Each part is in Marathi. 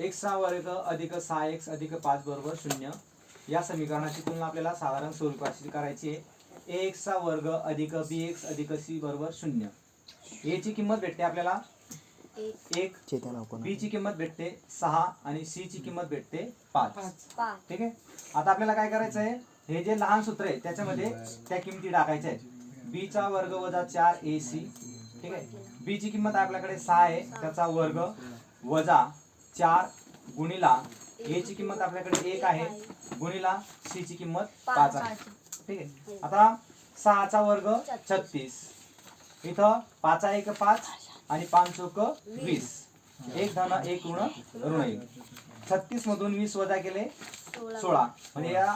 एक्सचा वर्ग अधिक सहा एक्स अधिक पाच बरोबर शून्य. या समीकरणाची तुलना आपल्याला साधारण स्वरूपाची करायची आहे. ए एक्सचा वर्ग अधिक बी एक्स अधिक सी बरोबर शून्य. ए ची किंमत भेटते आपल्याला? एक. एक चेतन आपण बी ची किंमत भेटते सहा आणि सी ची किंमत भेटते पाच. पाच. ठीक आहे? आता आपल्याला काय करायचं आहे? हे जे लहान सूत्र आहे त्याच्यामध्ये त्या किमती टाकायच्या आहेत. बी चा वर्ग वजा चार ए सी. ठीक आहे? बी ची किंमत आपल्याकडे सहा आहे. त्याचा वर्ग वजा चार गुणिला ए ची किंमत आपल्याकडे एक आहे. गुणिला सी ची किंमत पाच आहे. ठीक आहे? आता सहाचा वर्ग छत्तीस. इथं पाचा एक पाच? आणि पाच चौक वीस. एक धन एक ऋण ऋण एक. छत्तीस मधून वीस वजा केले सोळा. म्हणजे या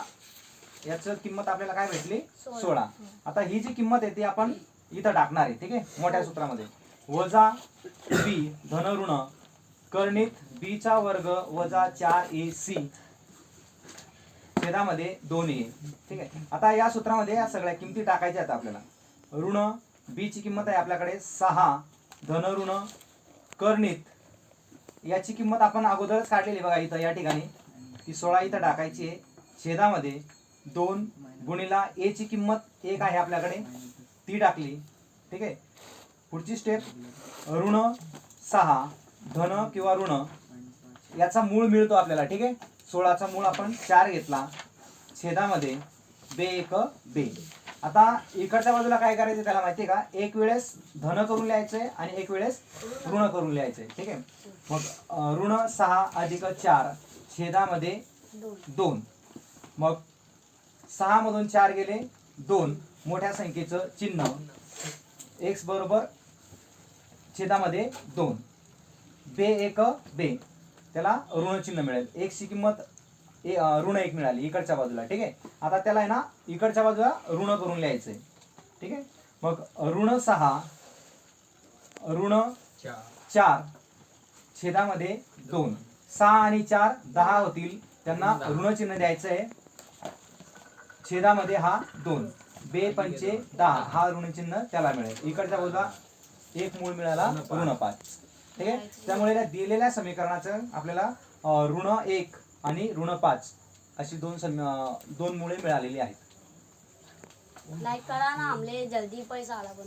याचं किंमत आपल्याला काय भेटली? सोळा. सोळा. आता ही जी किंमत आहे ती आपण इथं टाकणार आहे. ठीक आहे? मोठ्या सूत्रामध्ये. वजा बी धन ऋण कर्णित बी चा वर्ग वजा चार ए सी छेदामध्ये दोन ए. ठीक आहे? आता या सूत्रामध्ये या सगळ्या किमती टाकायच्या आहेत आपल्याला. ऋण बी ची किंमत आहे आपल्याकडे सहा. धन ऋण कर्णित. याची किंमत आपण अगोदरच काढलेली बघा इथं या ठिकाणी. ती सोळा इथं टाकायची आहे. छेदामध्ये दोन गुणीला ए ची किंमत एक आहे आपल्याकडे. ती टाकली. ठीक आहे? पुढची स्टेप ऋण सहा. धन किंवा ऋण. याचा मूळ मिळतो आपल्याला ठीक आहे? सोळाचा मूळ आपण चार घेतला. छेदामध्ये बे एक बे. आता इकडच्या बाजूला काय करायचं त्याला माहितीये का? एक वेळेस धन करून लिहायचंय आणि एक वेळेस ऋण करून लिहायचंय ठीक आहे? मग ऋण सहा अधिक चार छेदामध्ये दोन. दोन मग सहा मधून चार गेले दोन. मोठ्या संख्येचं चिन्ह. एक्स बरोबर छेदामध्ये दोन. बे एक बे. त्याला ऋण चिन्ह मिळेल एक्सची किंमत ए- ऋण एक मिळाली इकडच्या बाजूला ठीक आहे? आता त्याला आहे ना इकडच्या बाजूला ऋण करून लिहायचंय ठीक आहे? मग ऋण सहा ऋण चार. छेदामध्ये दोन. सहा आणि चार दहा होतील. त्यांना ऋण चिन्ह द्यायचं आहे. छेदामध्ये हा दोन. बे पंचे दहा. हा ऋण चिन्ह त्याला मिळेल. इकडच्या बाजूला एक मूळ मिळाला ऋण पाच ठीक आहे? त्यामुळे या दिलेल्या समीकरणाचं आपल्याला ऋण एक आणि ऋण पाच अशी दोन सम दोन मुळे मिळालेली आहेत. लाईक करा ना आमले जल्दी पैसा आला पण.